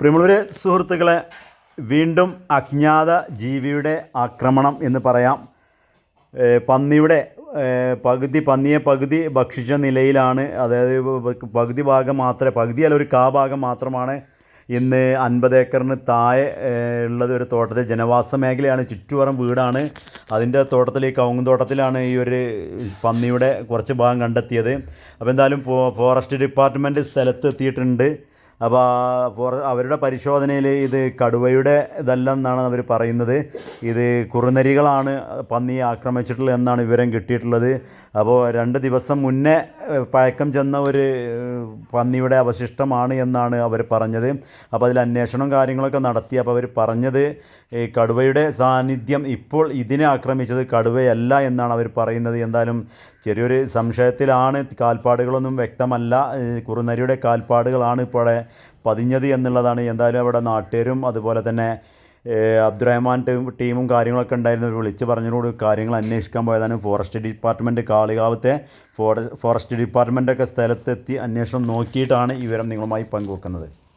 പ്രിയമുള്ളവരെ സുഹൃത്തുക്കളെ വീണ്ടും അജ്ഞാത ജീവിയുടെ ആക്രമണം എന്ന് പറയാം. പന്നിയുടെ പകുതി പന്നിയെ പകുതി ഭക്ഷിച്ച നിലയിലാണ് അതായത് പകുതി ഭാഗം മാത്രമേ പകുതിയല്ല ഒരു കാ ഭാഗം മാത്രമാണ് ഇന്ന് അൻപത് ഏക്കറിന് താഴെ ഉള്ളത് ഒരു തോട്ടത്തിൽ. ജനവാസ മേഖലയാണ് ചുറ്റുപുറം വീടാണ്. അതിന്റെ തോട്ടത്തിൽ ഈ കവുങ്ങ് തോട്ടത്തിലാണ് ഈ ഒരു പന്നിയുടെ കുറച്ച് ഭാഗം കണ്ടെത്തിയത്. അപ്പോൾ എന്തായാലും ഫോറസ്റ്റ് ഡിപ്പാർട്ട്മെന്റ് സ്ഥലത്ത് എത്തിയിട്ടുണ്ട്. അപ്പോൾ അവരുടെ പരിശോധനയിൽ ഇത് കടുവയുടെ ഇതെല്ലാം എന്നാണ് അവർ പറയുന്നത്. ഇത് കുറുനരികളാണ് പന്നിയെ ആക്രമിച്ചിട്ടുള്ളത് എന്നാണ് വിവരം കിട്ടിയിട്ടുള്ളത്. അപ്പോൾ രണ്ട് ദിവസം മുന്നേ പഴക്കം ചെന്ന ഒരു പന്നിയുടെ അവശിഷ്ടമാണ് എന്നാണ് അവർ പറഞ്ഞത്. അപ്പോൾ അതിൽ അന്വേഷണം കാര്യങ്ങളൊക്കെ നടത്തി. അപ്പോൾ അവർ പറഞ്ഞത് ഈ കടുവയുടെ സാന്നിധ്യം ഇപ്പോൾ ഇതിനെ ആക്രമിച്ചത് കടുവയല്ല എന്നാണ് അവർ പറയുന്നത്. എന്തായാലും ചെറിയൊരു സംശയത്തിലാണ്. കാൽപ്പാടുകളൊന്നും വ്യക്തമല്ല. കുറുനരിയുടെ കാൽപ്പാടുകളാണ് ഇപ്പോൾ പതിഞ്ഞത് എന്നുള്ളതാണ്. എന്തായാലും അവിടെ നാട്ടുകാരും അതുപോലെ തന്നെ അബ്ദുറഹ്മാൻ ടീം ടീമും കാര്യങ്ങളൊക്കെ ഉണ്ടായിരുന്നു. വിളിച്ച് പറഞ്ഞതോട് കാര്യങ്ങൾ അന്വേഷിക്കാൻ പോയതാണ്. ഫോറസ്റ്റ് ഡിപ്പാർട്ട്മെന്റ് കാളികാവത്തെ ഫോറ ഫോറസ്റ്റ് ഡിപ്പാർട്ട്മെന്റൊക്കെ സ്ഥലത്തെത്തി അന്വേഷണം നോക്കിയിട്ടാണ് ഈ വിവരം നിങ്ങളുമായി പങ്കുവെക്കുന്നത്.